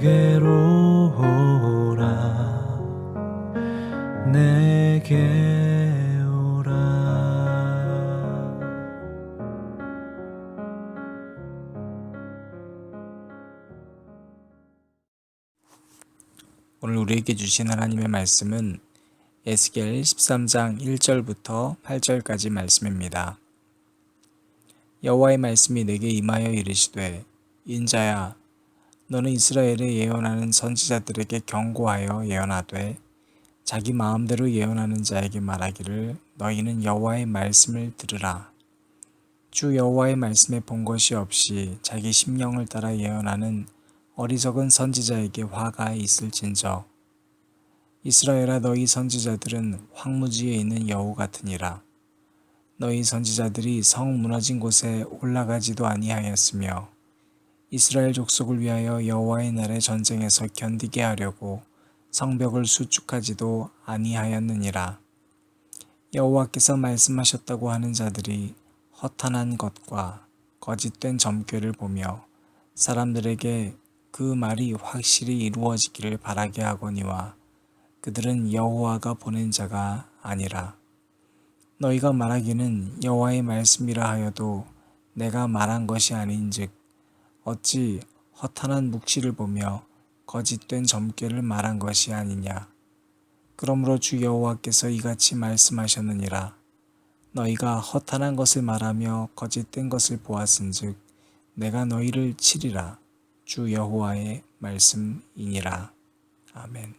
내게로 오라 내게 오라 오늘 우리에게 주신 하나님의 말씀은 에스겔 13장 1절부터 8절까지 말씀입니다. 여호와의 말씀이 내게 임하여 이르시되 인자야 너는 이스라엘에 예언하는 선지자들에게 경고하여 예언하되 자기 마음대로 예언하는 자에게 말하기를 너희는 여호와의 말씀을 들으라. 주 여호와의 말씀에 본 것이 없이 자기 심령을 따라 예언하는 어리석은 선지자에게 화가 있을진저. 이스라엘아 너희 선지자들은 황무지에 있는 여우 같으니라. 너희 선지자들이 성 무너진 곳에 올라가지도 아니하였으며 이스라엘 족속을 위하여 여호와의 날에 전쟁에서 견디게 하려고 성벽을 수축하지도 아니하였느니라. 여호와께서 말씀하셨다고 하는 자들이 허탄한 것과 거짓된 점괘를 보며 사람들에게 그 말이 확실히 이루어지기를 바라게 하거니와 그들은 여호와가 보낸 자가 아니라. 너희가 말하기는 여호와의 말씀이라 하여도 내가 말한 것이 아닌즉 어찌 허탄한 묵시를 보며 거짓된 점괘를 말한 것이 아니냐. 그러므로 주 여호와께서 이같이 말씀하셨느니라. 너희가 허탄한 것을 말하며 거짓된 것을 보았은즉 내가 너희를 치리라. 주 여호와의 말씀이니라. 아멘.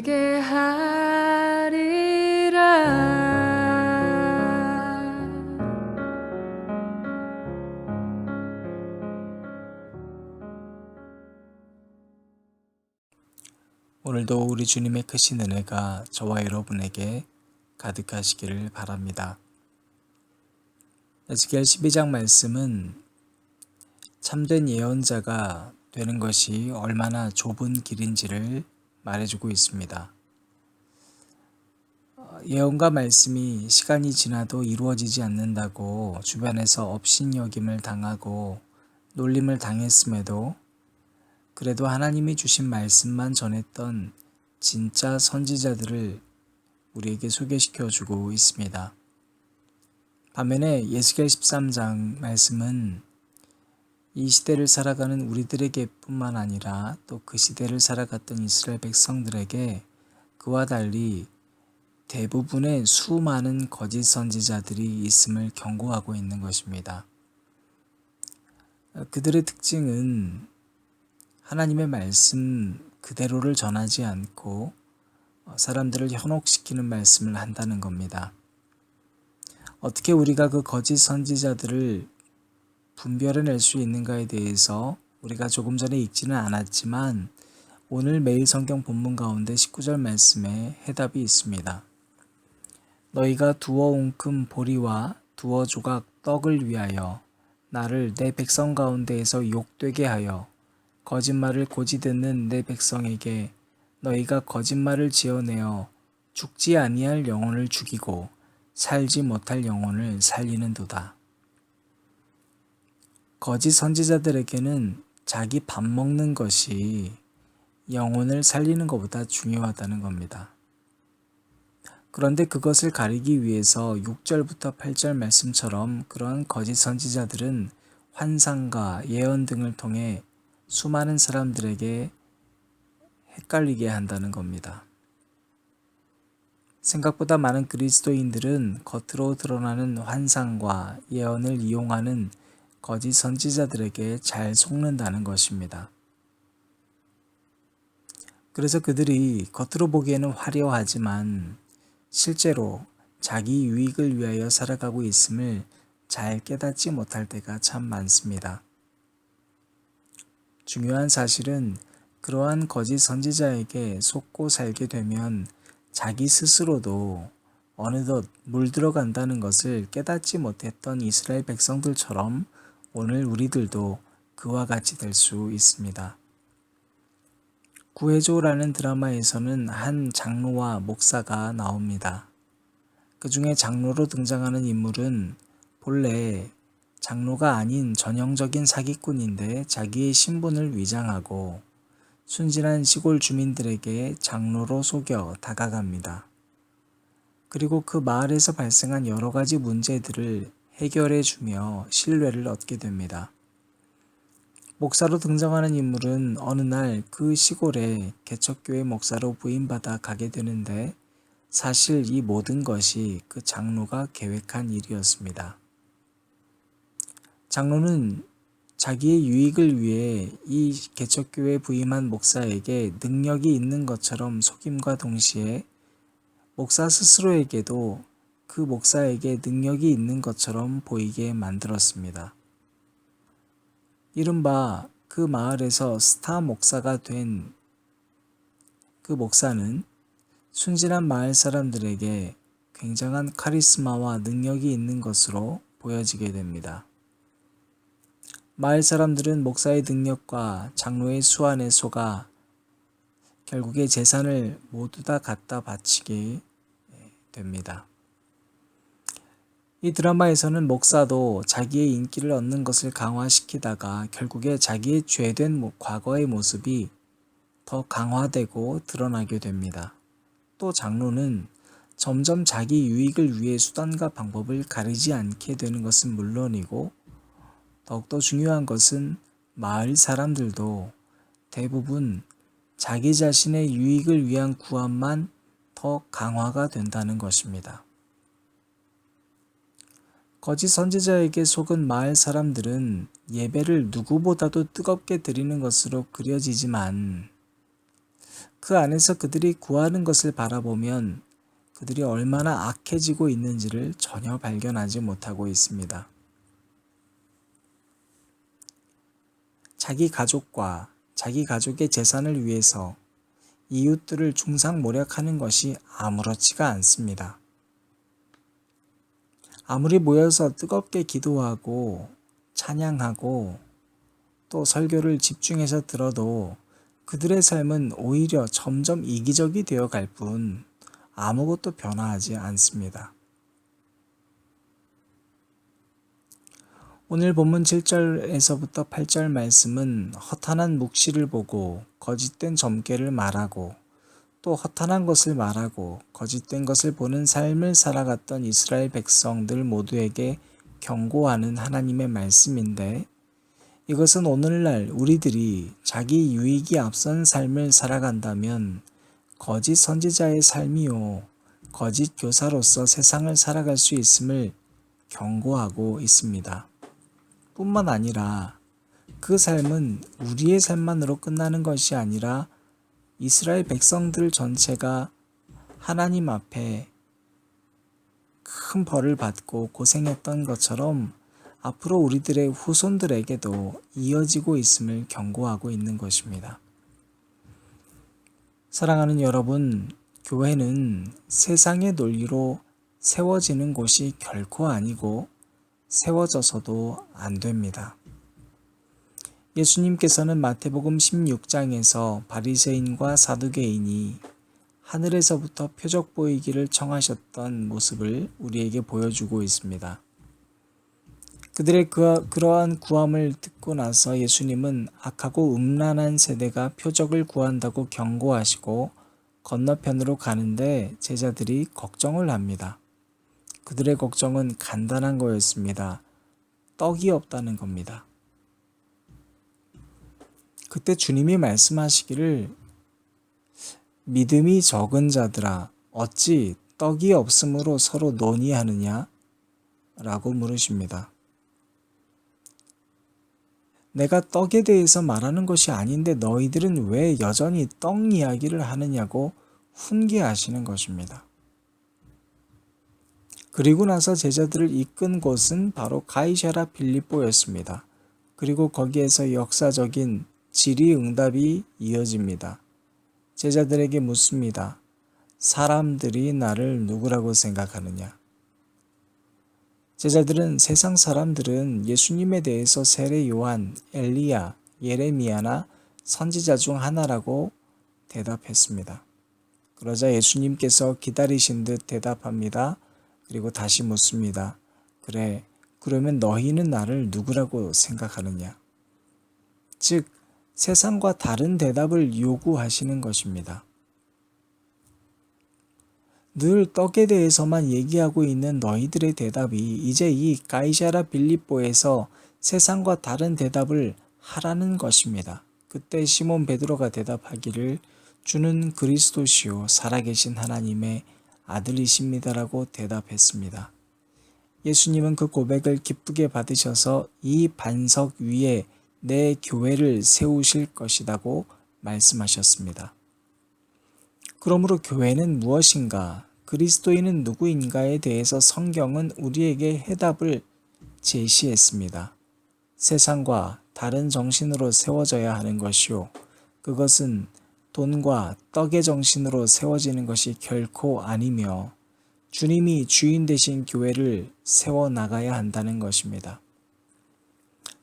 되게 하리라 오늘도 우리 주님의 크신 은혜가 저와 여러분에게 가득하시기를 바랍니다. 에스겔 12장 말씀은 참된 예언자가 되는 것이 얼마나 좁은 길인지를 말해주고 있습니다. 어, 예언과 말씀이 시간이 지나도 이루어지지 않는다고 주변에서 업신여김을 당하고 놀림을 당했음에도 그래도 하나님이 주신 말씀만 전했던 진짜 선지자들을 우리에게 소개시켜 주고 있습니다. 반면에 예수겔 13장 말씀은 이 시대를 살아가는 우리들에게 뿐만 아니라 또 그 시대를 살아갔던 이스라엘 백성들에게 그와 달리 대부분의 수많은 거짓 선지자들이 있음을 경고하고 있는 것입니다. 그들의 특징은 하나님의 말씀 그대로를 전하지 않고 사람들을 현혹시키는 말씀을 한다는 겁니다. 어떻게 우리가 그 거짓 선지자들을 분별해낼 수 있는가에 대해서 우리가 조금 전에 읽지는 않았지만 오늘 매일 성경 본문 가운데 19절 말씀에 해답이 있습니다. 너희가 두어 웅큼 보리와 두어 조각 떡을 위하여 나를 내 백성 가운데에서 욕되게 하여 거짓말을 고지 듣는 내 백성에게 너희가 거짓말을 지어내어 죽지 아니할 영혼을 죽이고 살지 못할 영혼을 살리는도다. 거짓 선지자들에게는 자기 밥 먹는 것이 영혼을 살리는 것보다 중요하다는 겁니다. 그런데 그것을 가리기 위해서 6절부터 8절 말씀처럼 그러한 거짓 선지자들은 환상과 예언 등을 통해 수많은 사람들에게 헷갈리게 한다는 겁니다. 생각보다 많은 그리스도인들은 겉으로 드러나는 환상과 예언을 이용하는 거짓 선지자들에게 잘 속는다는 것입니다. 그래서 그들이 겉으로 보기에는 화려하지만 실제로 자기 유익을 위하여 살아가고 있음을 잘 깨닫지 못할 때가 참 많습니다. 중요한 사실은 그러한 거짓 선지자에게 속고 살게 되면 자기 스스로도 어느덧 물들어간다는 것을 깨닫지 못했던 이스라엘 백성들처럼 오늘 우리들도 그와 같이 될 수 있습니다. 구해조라는 드라마에서는 한 장로와 목사가 나옵니다. 그 중에 장로로 등장하는 인물은 본래 장로가 아닌 전형적인 사기꾼인데 자기의 신분을 위장하고 순진한 시골 주민들에게 장로로 속여 다가갑니다. 그리고 그 마을에서 발생한 여러 가지 문제들을 해결해 주며 신뢰를 얻게 됩니다. 목사로 등장하는 인물은 어느 날 그 시골에 개척교회 목사로 부임받아 가게 되는데 사실 이 모든 것이 그 장로가 계획한 일이었습니다. 장로는 자기의 유익을 위해 이 개척교회 부임한 목사에게 능력이 있는 것처럼 속임과 동시에 목사 스스로에게도 그 목사에게 능력이 있는 것처럼 보이게 만들었습니다. 이른바 그 마을에서 스타 목사가 된 그 목사는 순진한 마을 사람들에게 굉장한 카리스마와 능력이 있는 것으로 보여지게 됩니다. 마을 사람들은 목사의 능력과 장로의 수완에 속아 결국에 재산을 모두 다 갖다 바치게 됩니다. 이 드라마에서는 목사도 자기의 인기를 얻는 것을 강화시키다가 결국에 자기의 죄된 과거의 모습이 더 강화되고 드러나게 됩니다. 또 장로는 점점 자기 유익을 위해 수단과 방법을 가리지 않게 되는 것은 물론이고 더욱더 중요한 것은 마을 사람들도 대부분 자기 자신의 유익을 위한 구함만 더 강화가 된다는 것입니다. 거짓 선지자에게 속은 마을 사람들은 예배를 누구보다도 뜨겁게 드리는 것으로 그려지지만 그 안에서 그들이 구하는 것을 바라보면 그들이 얼마나 악해지고 있는지를 전혀 발견하지 못하고 있습니다. 자기 가족과 자기 가족의 재산을 위해서 이웃들을 중상모략하는 것이 아무렇지가 않습니다. 아무리 모여서 뜨겁게 기도하고 찬양하고 또 설교를 집중해서 들어도 그들의 삶은 오히려 점점 이기적이 되어 갈 뿐 아무것도 변화하지 않습니다. 오늘 본문 7절에서부터 8절 말씀은 허탄한 묵시를 보고 거짓된 점괘를 말하고 또 허탄한 것을 말하고 거짓된 것을 보는 삶을 살아갔던 이스라엘 백성들 모두에게 경고하는 하나님의 말씀인데 이것은 오늘날 우리들이 자기 유익이 앞선 삶을 살아간다면 거짓 선지자의 삶이요 거짓 교사로서 세상을 살아갈 수 있음을 경고하고 있습니다. 뿐만 아니라 그 삶은 우리의 삶만으로 끝나는 것이 아니라 이스라엘 백성들 전체가 하나님 앞에 큰 벌을 받고 고생했던 것처럼 앞으로 우리들의 후손들에게도 이어지고 있음을 경고하고 있는 것입니다. 사랑하는 여러분, 교회는 세상의 논리로 세워지는 곳이 결코 아니고 세워져서도 안 됩니다. 예수님께서는 마태복음 16장에서 바리새인과 사두개인이 하늘에서부터 표적 보이기를 청하셨던 모습을 우리에게 보여주고 있습니다. 그들의 그, 그러한 구함을 듣고 나서 예수님은 악하고 음란한 세대가 표적을 구한다고 경고하시고 건너편으로 가는데 제자들이 걱정을 합니다. 그들의 걱정은 간단한 거였습니다. 떡이 없다는 겁니다. 그때 주님이 말씀하시기를 믿음이 적은 자들아 어찌 떡이 없으므로 서로 논의하느냐? 라고 물으십니다. 내가 떡에 대해서 말하는 것이 아닌데 너희들은 왜 여전히 떡 이야기를 하느냐고 훈계하시는 것입니다. 그리고 나서 제자들을 이끈 곳은 바로 가이샤라 빌립보였습니다. 그리고 거기에서 역사적인 질의응답이 이어집니다. 제자들에게 묻습니다. 사람들이 나를 누구라고 생각하느냐? 제자들은 세상 사람들은 예수님에 대해서 세례 요한, 엘리야, 예레미야나 선지자 중 하나라고 대답했습니다. 그러자 예수님께서 기다리신 듯 대답합니다. 그리고 다시 묻습니다. 그래, 그러면 너희는 나를 누구라고 생각하느냐? 즉, 세상과 다른 대답을 요구하시는 것입니다. 늘 떡에 대해서만 얘기하고 있는 너희들의 대답이 이제 이 가이샤라 빌립보에서 세상과 다른 대답을 하라는 것입니다. 그때 시몬 베드로가 대답하기를 주는 그리스도시요 살아계신 하나님의 아들이십니다라고 대답했습니다. 예수님은 그 고백을 기쁘게 받으셔서 이 반석 위에 내 교회를 세우실 것이라고 말씀하셨습니다. 그러므로 교회는 무엇인가, 그리스도인은 누구인가에 대해서 성경은 우리에게 해답을 제시했습니다. 세상과 다른 정신으로 세워져야 하는 것이요. 그것은 돈과 떡의 정신으로 세워지는 것이 결코 아니며 주님이 주인 되신 교회를 세워 나가야 한다는 것입니다.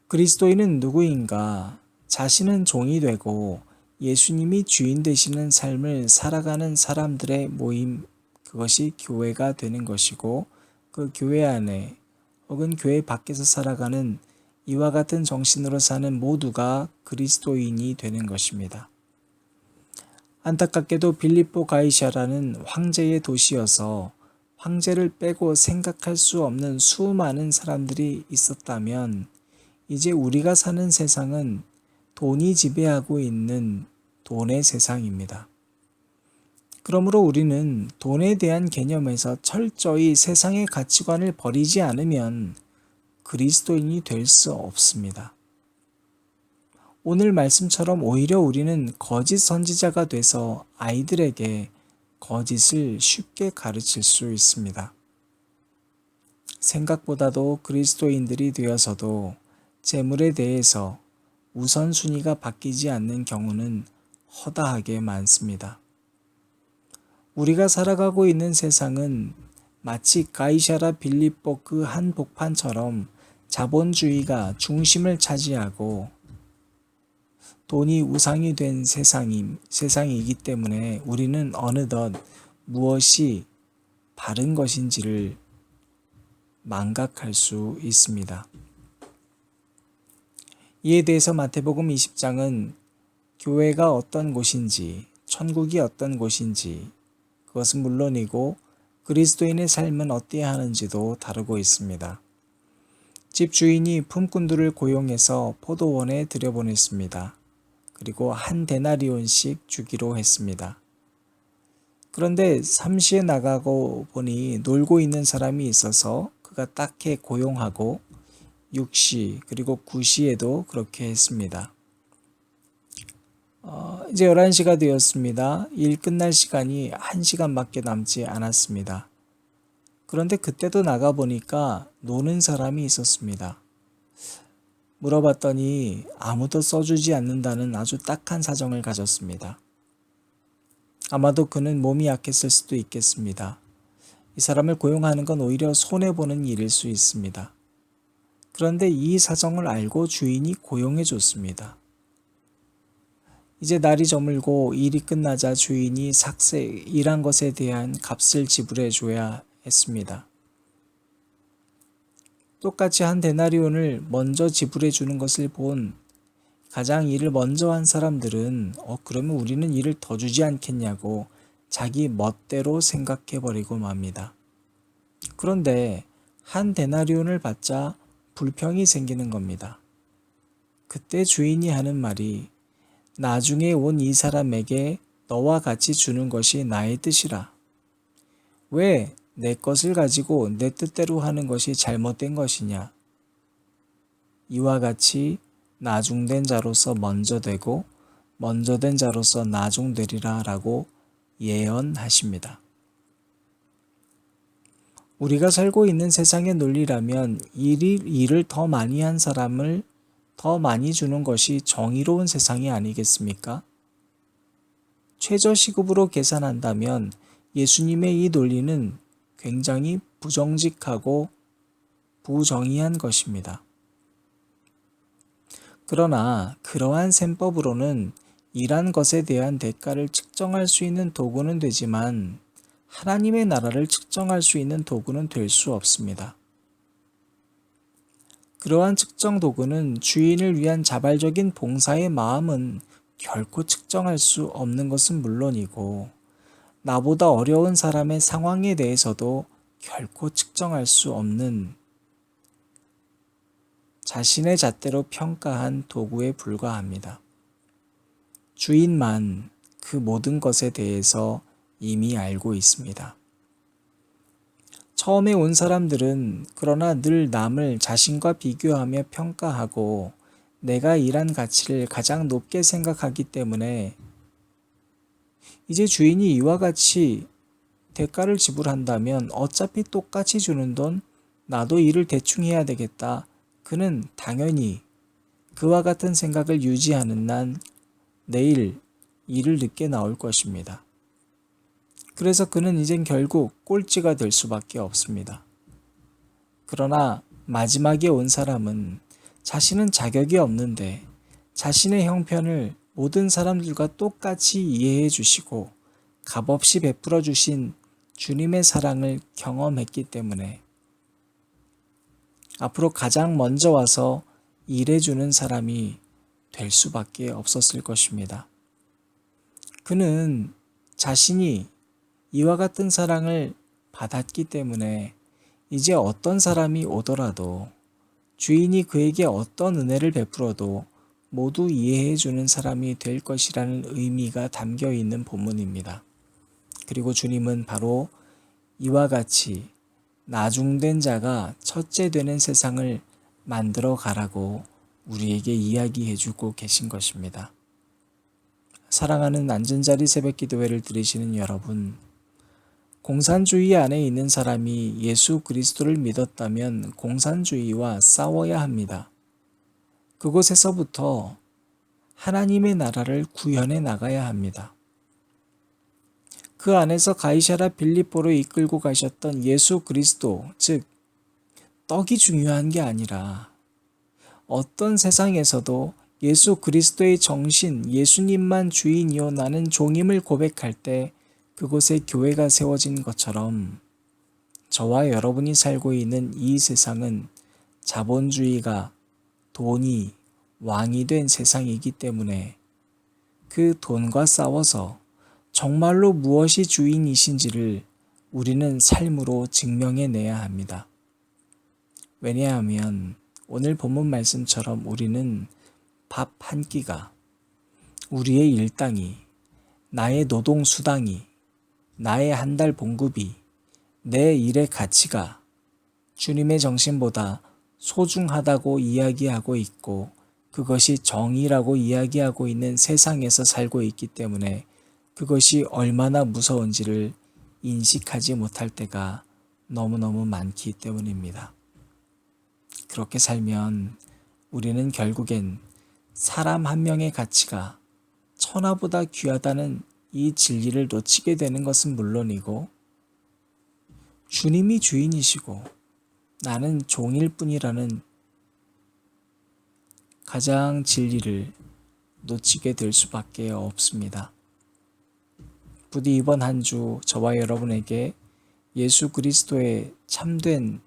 그리스도인은 누구인가? 자신은 종이 되고 예수님이 주인 되시는 삶을 살아가는 사람들의 모임, 그것이 교회가 되는 것이고 그 교회 안에 혹은 교회 밖에서 살아가는 이와 같은 정신으로 사는 모두가 그리스도인이 되는 것입니다. 안타깝게도 빌립보 가이샤라는 황제의 도시여서 황제를 빼고 생각할 수 없는 수많은 사람들이 있었다면 이제 우리가 사는 세상은 돈이 지배하고 있는 돈의 세상입니다. 그러므로 우리는 돈에 대한 개념에서 철저히 세상의 가치관을 버리지 않으면 그리스도인이 될 수 없습니다. 오늘 말씀처럼 오히려 우리는 거짓 선지자가 돼서 아이들에게 거짓을 쉽게 가르칠 수 있습니다. 생각보다도 그리스도인들이 되어서도 재물에 대해서 우선순위가 바뀌지 않는 경우는 허다하게 많습니다. 우리가 살아가고 있는 세상은 마치 가이샤라 그 한복판처럼 자본주의가 중심을 차지하고 돈이 우상이 된 세상이, 세상이기 때문에 우리는 어느덧 무엇이 바른 것인지를 망각할 수 있습니다. 이에 대해서 마태복음 20장은 교회가 어떤 곳인지, 천국이 어떤 곳인지, 그것은 물론이고 그리스도인의 삶은 어때야 하는지도 다루고 있습니다. 집 주인이 품꾼들을 고용해서 포도원에 들여보냈습니다. 그리고 한 데나리온씩 주기로 했습니다. 그런데 삼시에 나가고 보니 놀고 있는 사람이 있어서 그가 딱해 고용하고 6시 그리고 9시에도 그렇게 했습니다. 어, 이제 11시가 되었습니다. 일 끝날 시간이 1시간밖에 남지 않았습니다. 그런데 그때도 나가보니까 노는 사람이 있었습니다. 물어봤더니 아무도 써주지 않는다는 아주 딱한 사정을 가졌습니다. 아마도 그는 몸이 약했을 수도 있겠습니다. 이 사람을 고용하는 건 오히려 손해보는 일일 수 있습니다. 그런데 이 사정을 알고 주인이 고용해 줬습니다. 이제 날이 저물고 일이 끝나자 주인이 삭세, 일한 것에 대한 값을 지불해 줘야 했습니다. 똑같이 한 데나리온을 먼저 지불해 주는 것을 본 가장 일을 먼저 한 사람들은 어 그러면 우리는 일을 더 주지 않겠냐고 자기 멋대로 생각해 버리고 맙니다. 그런데 한 데나리온을 받자 불평이 생기는 겁니다. 그때 주인이 하는 말이 나중에 온 이 사람에게 너와 같이 주는 것이 나의 뜻이라. 왜 내 것을 가지고 내 뜻대로 하는 것이 잘못된 것이냐? 이와 같이 나중된 자로서 먼저 되고 먼저 된 자로서 나중되리라 라고 예언하십니다. 우리가 살고 있는 세상의 논리라면 일이, 일을 더 많이 한 사람을 더 많이 주는 것이 정의로운 세상이 아니겠습니까? 최저 시급으로 계산한다면 예수님의 이 논리는 굉장히 부정직하고 부정의한 것입니다. 그러나 그러한 셈법으로는 일한 것에 대한 대가를 측정할 수 있는 도구는 되지만 하나님의 나라를 측정할 수 있는 도구는 될 수 없습니다. 그러한 측정 도구는 주인을 위한 자발적인 봉사의 마음은 결코 측정할 수 없는 것은 물론이고 나보다 어려운 사람의 상황에 대해서도 결코 측정할 수 없는 자신의 잣대로 평가한 도구에 불과합니다. 주인만 그 모든 것에 대해서 이미 알고 있습니다. 처음에 온 사람들은 그러나 늘 남을 자신과 비교하며 평가하고 내가 일한 가치를 가장 높게 생각하기 때문에 이제 주인이 이와 같이 대가를 지불한다면 어차피 똑같이 주는 돈 나도 일을 대충 해야 되겠다. 그는 당연히 그와 같은 생각을 유지하는 난 내일 일을 늦게 나올 것입니다. 그래서 그는 이젠 결국 꼴찌가 될 수밖에 없습니다. 그러나 마지막에 온 사람은 자신은 자격이 없는데 자신의 형편을 모든 사람들과 똑같이 이해해 주시고 값없이 베풀어 주신 주님의 사랑을 경험했기 때문에 앞으로 가장 먼저 와서 일해주는 사람이 될 수밖에 없었을 것입니다. 그는 자신이 이와 같은 사랑을 받았기 때문에 이제 어떤 사람이 오더라도 주인이 그에게 어떤 은혜를 베풀어도 모두 이해해 주는 사람이 될 것이라는 의미가 담겨 있는 본문입니다. 그리고 주님은 바로 이와 같이 나중된 자가 첫째 되는 세상을 만들어 가라고 우리에게 이야기해 주고 계신 것입니다. 사랑하는 안전자리 새벽 기도회를 들으시는 여러분, 공산주의 안에 있는 사람이 예수 그리스도를 믿었다면 공산주의와 싸워야 합니다. 그곳에서부터 하나님의 나라를 구현해 나가야 합니다. 그 안에서 가이샤라 빌립보로 이끌고 가셨던 예수 그리스도, 즉, 떡이 중요한 게 아니라 어떤 세상에서도 예수 그리스도의 정신, 예수님만 주인이요 나는 종임을 고백할 때 그곳에 교회가 세워진 것처럼 저와 여러분이 살고 있는 이 세상은 자본주의가 돈이 왕이 된 세상이기 때문에 그 돈과 싸워서 정말로 무엇이 주인이신지를 우리는 삶으로 증명해내야 합니다. 왜냐하면 오늘 본문 말씀처럼 우리는 밥 한 끼가 우리의 일당이 나의 노동 수당이 나의 한 달 봉급이 내 일의 가치가 주님의 정신보다 소중하다고 이야기하고 있고 그것이 정의라고 이야기하고 있는 세상에서 살고 있기 때문에 그것이 얼마나 무서운지를 인식하지 못할 때가 너무너무 많기 때문입니다. 그렇게 살면 우리는 결국엔 사람 한 명의 가치가 천하보다 귀하다는 이 진리를 놓치게 되는 것은 물론이고 주님이 주인이시고 나는 종일 뿐이라는 가장 진리를 놓치게 될 수밖에 없습니다. 부디 이번 한 주 저와 여러분에게 예수 그리스도의 참된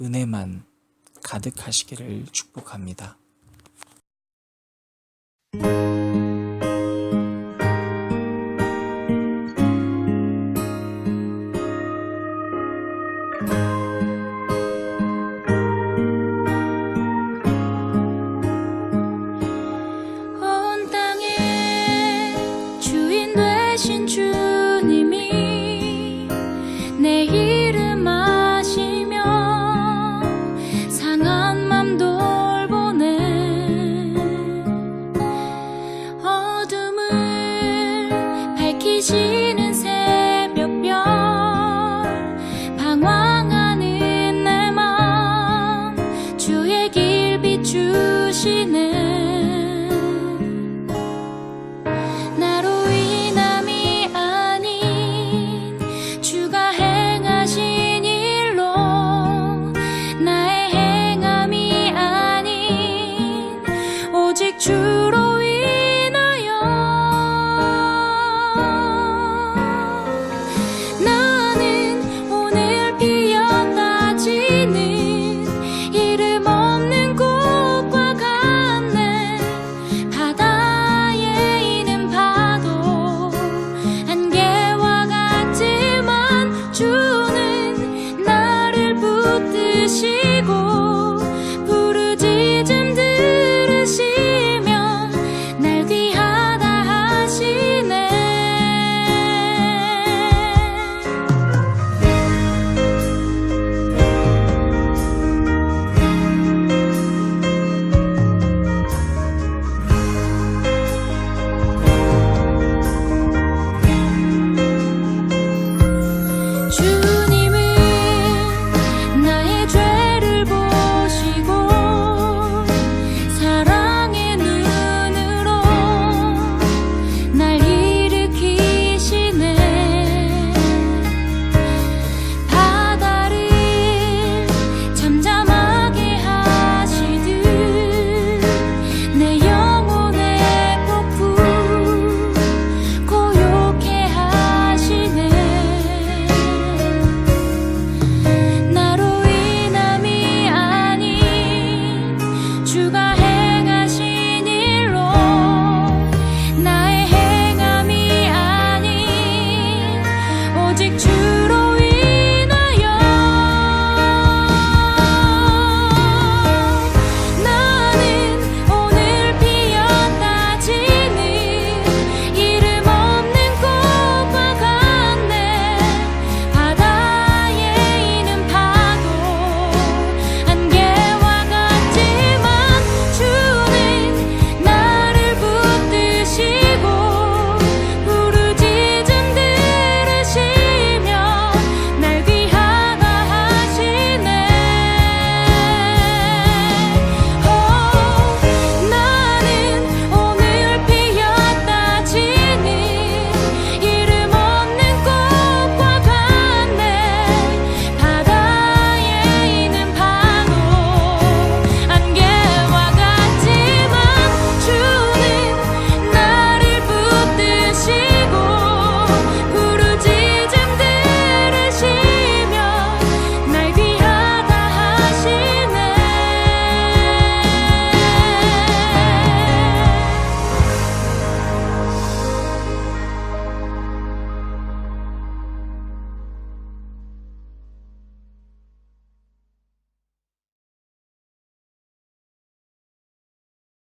은혜만 가득하시기를 축복합니다.